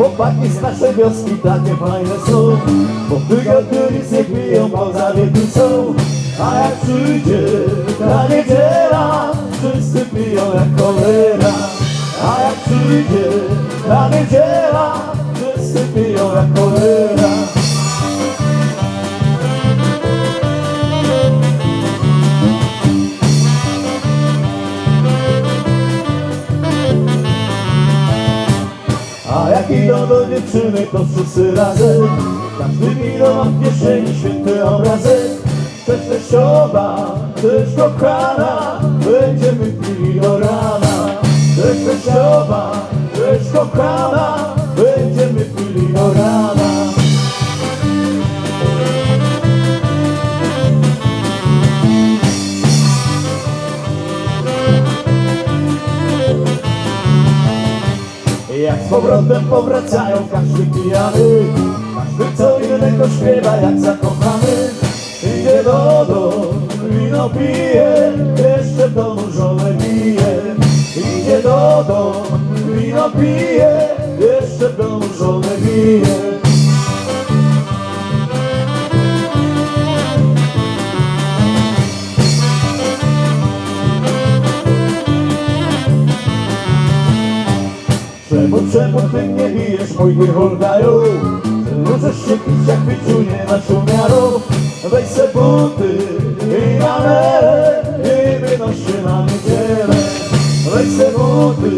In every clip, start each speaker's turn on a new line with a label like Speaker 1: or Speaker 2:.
Speaker 1: Chłopaki z naszej wioski takie fajne są. Bo tygodniu nic nie piją, poza są. A jak przyjdzie ta niedziela Wszyscy piją jak cholera. A jak przyjdzie ta niedziela Wszyscy piją jak cholera A jak idą do dziewczyny, to wszyscy razem. Każdy minął ma w kieszeni święty obrazek Też teściowa, też kochana. Będziemy pili do rana. Też teściowa, też kochana Jak z powrotem powracają każdy pijany Każdy co innego śpiewa jak zakochany. Idzie do domu, wino pije Jeszcze w domu żonę bije. Idzie do domu, wino pije Jeszcze w domu żonę bije Czemu, czemu ty mnie bijesz, mój wyrolgaju? Możesz się pić, jak piciu nie masz umiaru? Weź se buty i manele I wynoś się na niedzielę. Weź se buty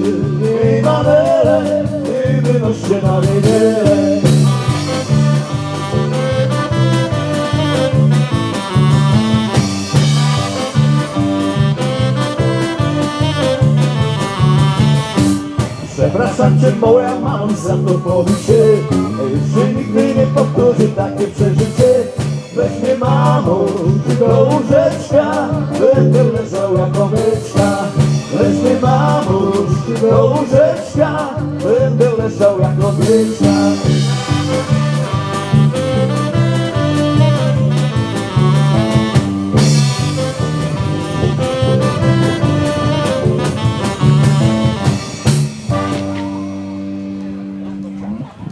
Speaker 1: i manele I wynoś się na niedzielę Przepraszam cię moja mamo za to pobicie Już nigdy nie powtórzy takie przeżycie? Weź mnie mamo do łóżeczka. Będę leżał jak oweczka. Weź mnie mamo do łóżeczka. Będę leżał jak oweczka